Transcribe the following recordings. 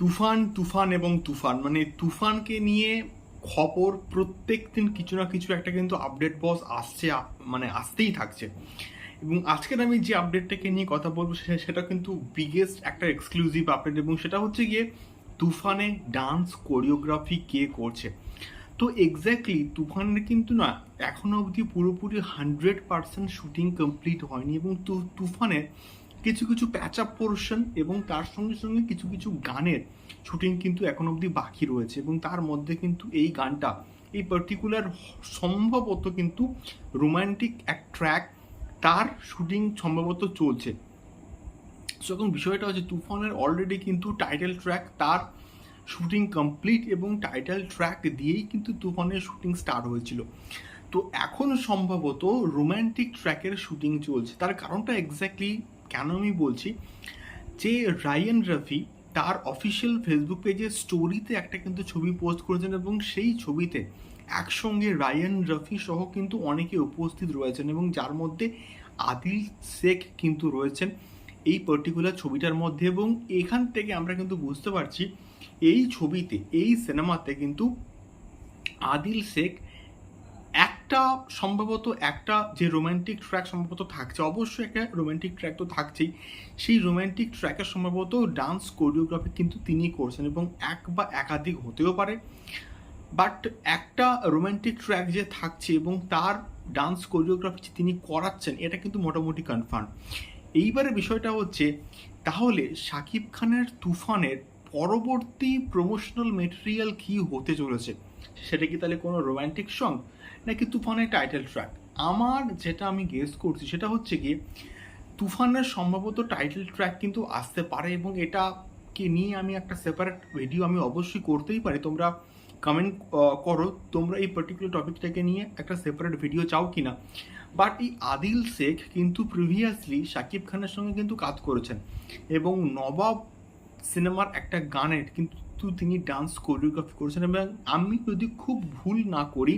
তুফান তুফান এবং তুফান। মানে তুফানকে নিয়ে খবর প্রত্যেক দিন কিছু না কিছু একটা কিন্তু আপডেট বস আসছে মানে আসতেই থাকছে। এবং আজকের আমি যে আপডেটটাকে নিয়ে কথা বলব সেটা কিন্তু বিগেস্ট একটা এক্সক্লুসিভ আপডেট এবং সেটা হচ্ছে গিয়ে তুফানে ডান্স কোরিওগ্রাফি কে করছে। তো এক্স্যাক্টলি তুফানের কিন্তু না, এখনও অবধি পুরোপুরি হান্ড্রেড পার্সেন্ট শুটিং কমপ্লিট হয়নি এবং তুফানের কিছু কিছু প্যাচ আপ পোর্শন এবং তার সঙ্গে সঙ্গে কিছু কিছু গানের শুটিং কিন্তু এখন অবধি বাকি রয়েছে এবং তার মধ্যে কিন্তু এই গানটা, এই পার্টিকুলার সম্ভবত কিন্তু রোমান্টিক এক ট্র্যাক তার শুটিং সম্ভবত চলছে। সো এখন বিষয়টা হচ্ছে তুফানের অলরেডি কিন্তু টাইটেল ট্র্যাক তার শুটিং কমপ্লিট এবং টাইটেল ট্র্যাক দিয়েই কিন্তু তুফানের শুটিং স্টার্ট হয়েছিল। তো এখন সম্ভবত রোম্যান্টিক ট্র্যাকের শুটিং চলছে। তার কারণটা এক্স্যাক্টলি কেন আমি বলছি? যে রায়ান রফি তার অফিসিয়াল ফেসবুক পেজে স্টোরিতে একটা কিন্তু ছবি পোস্ট করেছেন এবং সেই ছবিতে একসঙ্গে রায়ান রফি সহ কিন্তু অনেকে উপস্থিত রয়েছেন এবং যার মধ্যে আদিল শেখ কিন্তু রয়েছেন এই পার্টিকুলার ছবিটার মধ্যে এবং এখান থেকে আমরা কিন্তু বুঝতে পারছি এই ছবিতে, এই সিনেমাতে কিন্তু আদিল শেখ একটা সম্ভবত একটা যে রোম্যান্টিক ট্র্যাক সম্ভবত থাকছে, অবশ্যই একটা রোমান্টিক ট্র্যাক তো থাকছেই। সেই রোমান্টিক ট্র্যাকের সম্ভবত ডান্স কোরিওগ্রাফি কিন্তু তিনি করছেন এবং এক বা একাধিক হতেও পারে। বাট একটা রোমান্টিক ট্র্যাক যে থাকছে এবং তার ডান্স কোরিওগ্রাফি যে তিনি করাচ্ছেন, এটা কিন্তু মোটামুটি কনফার্ম এইবারে বিষয়টা হচ্ছে, তাহলে শাকিব খানের তুফানের পরবর্তী প্রমোশনাল মেটেরিয়াল কি হতে চলেছে? সেটা কি তাহলে কোনো রোমান্টিক সং নাকি তুফানের টাইটেল ট্র্যাক আমার যেটা আমি গেস করছি সেটা হচ্ছে কি তুফানের সম্ভবত টাইটেল ট্র্যাক কিন্তু আসতে পারে এবং এটাকে নিয়ে আমি একটা সেপারেট ভিডিও আমি অবশ্যই করতেই পারি। তোমরা কমেন্ট করো, তোমরা এই পার্টিকুলার টপিকটাকে নিয়ে একটা সেপারেট ভিডিও চাও কি না বাট এই আদিল শেখ কিন্তু প্রিভিয়াসলি শাকিব খানের সঙ্গে কিন্তু কাজ করেছেন এবং নবাব সিনেমার একটা গানের কিন্তু তিনি ডান্স কোরিওগ্রাফি করেছেন এবং আমি যদি খুব ভুল না করি,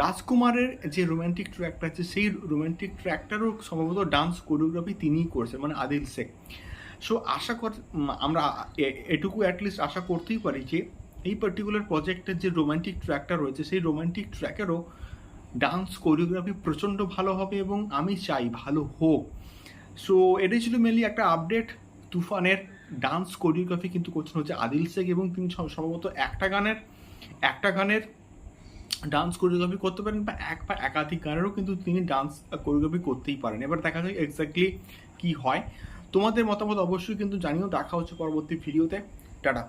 রাজকুমারের যে রোমান্টিক ট্র্যাকটা আছে, সেই রোমান্টিক ট্র্যাকটারও সম্ভবত ডান্স কোরিওগ্রাফি তিনিই করেছেন মানে আদিল শেখ। সো আশা কর আমরা এটুকু অ্যাটলিস্ট আশা করতেই পারি যে, এই পার্টিকুলার প্রজেক্টের যে রোমান্টিক ট্র্যাকটা রয়েছে, সেই রোমান্টিক ট্র্যাকেরও ডান্স কোরিওগ্রাফি প্রচণ্ড ভালো হবে এবং আমি চাই ভালো হোক। সো এটাই ছিল মেনলি একটা আপডেট তুফানের ডান্স কোরিওগ্রাফি কিন্তু করছেন হচ্ছে আদিল শেখ এবং তিনি সম্ভবত একটা গানের একটা গানের ডান্স কোরিওগ্রাফি করতে পারেন বা এক বা একাধিক গানেরও কিন্তু তিনি ডান্স কোরিওগ্রাফি করতেই পারেন। এবার দেখা যায় এক্স্যাক্টলি কী হয়। তোমাদের মতামত অবশ্যই কিন্তু জানিও। দেখা হচ্ছে পরবর্তী ভিডিওতে টাটা।